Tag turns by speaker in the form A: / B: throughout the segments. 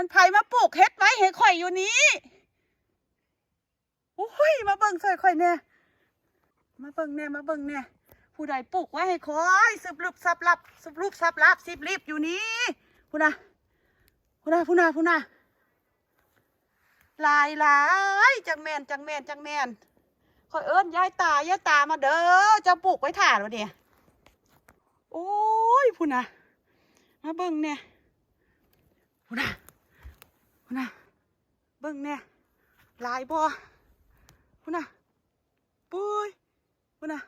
A: มันไผมาปลูกเฮ็ดไว้ให้ข่อยอยู่นี้โอ้ยมาเบิ่งใส่ข่อยแน่มาเบิ่งแน่มาเบิ่งแน่ผู้ใดปลูกไว้ให้ข่อยสืบลุบซับลับสืบลุบซับลับสิบลิบอยู่นี้ผู้น่ะผู้น่ะผู้น่ะผู้น่ะลายลายจังแมนจังแมนจังแมนข่อยเอิ้นยายตายายตามาเด้อจ้าปลูกไว้ถ่านวะเนี่ยโอ้ยผู้น่ะมาเบิ่งแน่พุ่นน่ะ พุ่นน่ะเบิ่งเนี่ยลายบ่พุ่นน่ะปุ้ยพุ่นน่ะ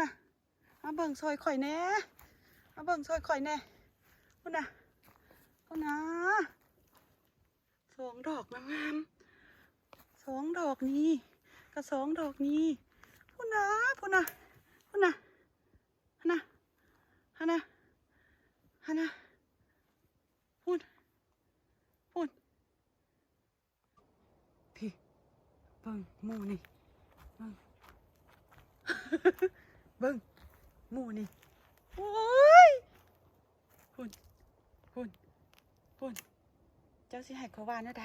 A: น่ะมาเบิ่งซอยข่อยแน่มาเบิ่งซอยข่อยแน่พุ่นน่ะพุ่นน่ะสองดอกงามสองดอกนี้กับสองดอกนี้พุ่นน่ะพุ่นน่ะพุ่นน่ะฮะน่ะฮะน่ะฮะน่ะ พูดพูดพี่เบิ่งหมูนี่เบิ่งเบิ่งหมูนี่โอ้ยพูดพูดพูดเจ้าสิให้เขาว่านะได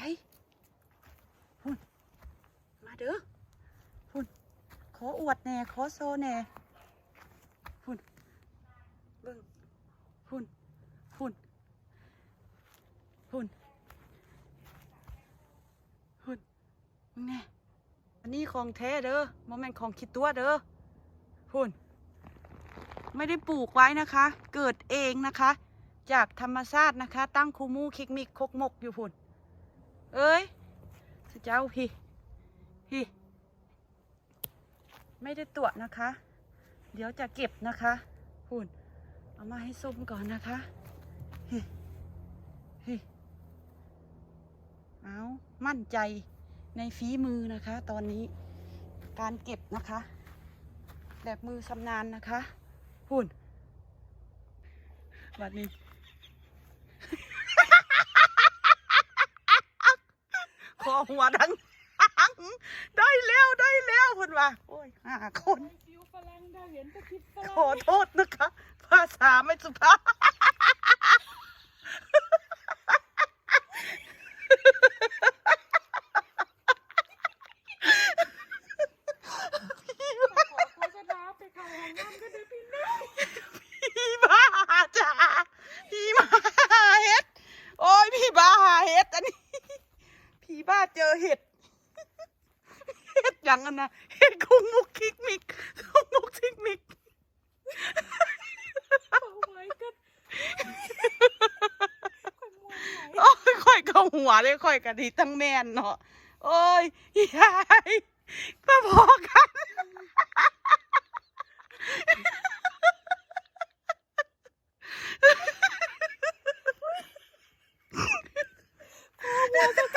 A: พูดมาเด้อพูดขออวดแหน่ขอโซแหน่พูดเบิ่งพูดพูด หุ่นหุ่นมึงแน่อันนี้ ของแท้เด้อโมเมนของคิดตัวเด้อหุ่นไม่ได้ปลูกไว้นะคะ เกิดเองนะคะ จากธรรมชาตินะคะ ตั้งคูมูคิกมิกคกมกอยู่พุ่น เอ้ยเจ้าพี่พี่ไม่ได้ตรวจนะคะ เดี๋ยวจะเก็บนะคะหุ่น เอามาให้ส้มก่อนนะคะเฮ้เฮ้ยเอามั่นใจในฝีมือนะคะ ตอนนี้ การเก็บนะคะ แบบมือชำนาญนะคะหุ่นบัดนี้ขอหัวดังได้แล้วได้แล้วคุณว่าโอ้ยห้าคน
B: ฟิวฝรั่งได้เห็นแต่คลิปฝรั่ง
A: ขอโทษนะคะ ภาษาไม่สุภาพ
B: ดอั
A: นนี้ผีบ้าเจอเห็ดเห็ดยังอันนะเห็ดคงมุกคิกมิกคงมุกคิกมิกโอ้ยค่อยกระหัวเลยค่อยกระดีตั้งแมนเนาะโอ้ยยายมาพอกัน Okay.